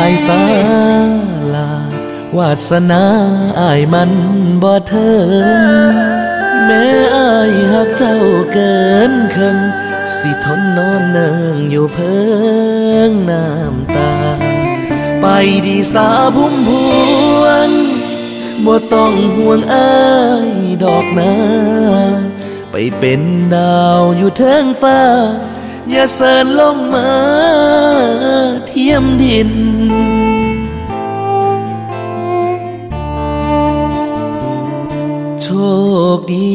ายสาลาวาสนาอายมันบ่เทิงแม่อายหักเจ้าเกินครึ่งสิทนนอนเนิงอยู่เพิงน้ำตา ไปดีสาพุ่มพวงบ่ต้องห่วงอายดอกนาไปเป็นดาวอยู่เทิงฟ้า อย่าเสินลงมาเทียมดิน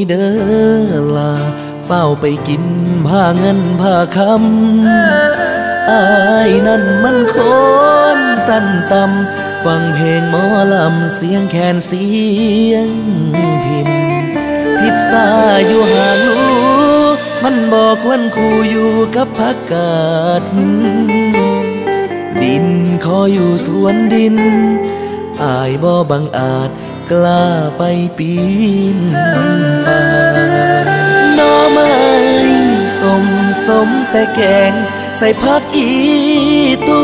เด้อลาเฝ้าไปกินผ้าเงินผ้าคำอายนั่นมันคนสั้นต่ำฟังเพลงหมอลำเสียงแคนเสียงพินพิษซาอยู่หาลูมันบอกวันคู่อยู่กับพักกาทิน ดินขออยู่สวนดินอายบ่บังอาจ กล้าไปปีนป่าน่อไม้สมสมแต่แกงใส่ผักอีตู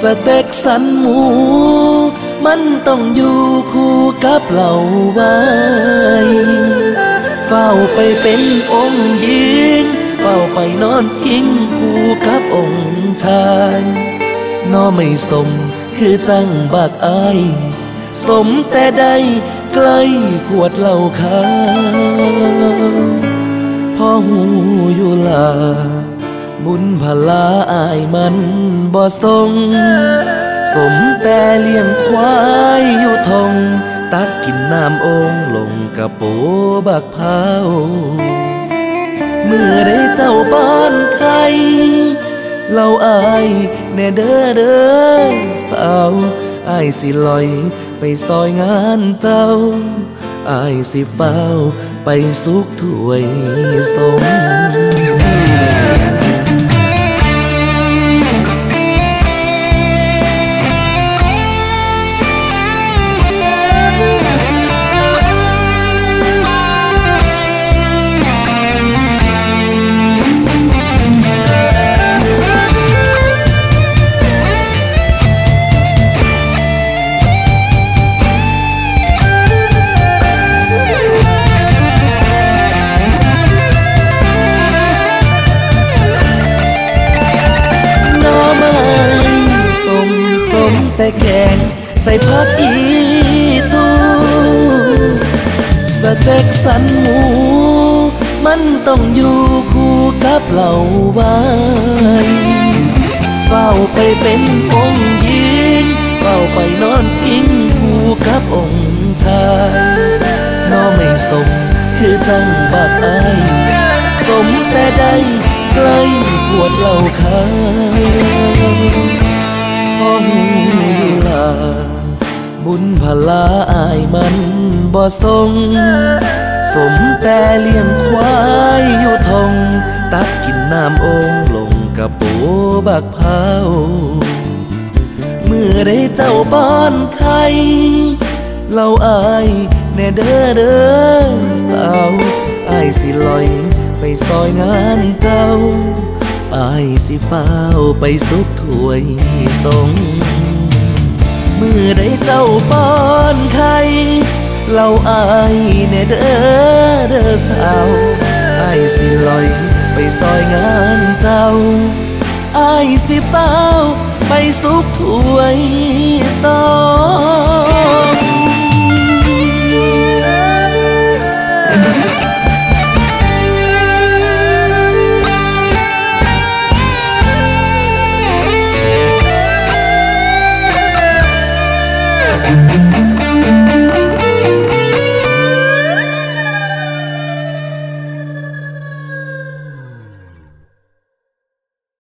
สเต็กสันหมู มันต้องอยู่คู่กับเหล่าไว้เฝ้าไปเป็นองค์หญิงเฝ้าไปนอนอิงคู่กับองค์ชายนอไม่สมคือจังบากอาย สมแต่ได้ใกล้ขวดเหล้าขาวพอหูอยู่ลา บุญพลาอายมันบ่ทรง สมแต่เลี้ยงควายอยู่ทง ตักกินน้ำองค์ลงกระโปบักพร้าเมื่อได้เจ้าบ้านใครเราอายแน่เด้อเด้อสาวอายสิลอย ไปซอยงานเจ้าอายสิเฝ้าไปสุกถ้วยสม แต่แกงใส่ผักอีตูสเต็กสันหมู มันต้องอยู่คู่กับเหล่าไว้เฝ้าไปเป็นองค์หญิงเฝ้าไปนอนอิงคู่กับองค์ชายน้อไม่สมคือจังบากอายสมแต่ได้ใกล้ขวดเหล้าขาวห้องลา บุญพลาอายมันบ่ทรง สมแต่เลี้ยงควายอยู่ทง ตักกินน้ำองค์ลงกระโปบักพร้าเมื่อได้เจ้าบ้านใครเราอายแน่เด้อเด้อสาวอายสิลอยไปซอยงานเจ้าอายสิเฝ้าไปสุกถ้วยทรง มื่อได้เจ้าป้อนไข่เราอายเนเด้อเด้อสาวอายสิลอยไปซอยงานเจ้าอายสิเฝ้าไปสุกถ้วยสอง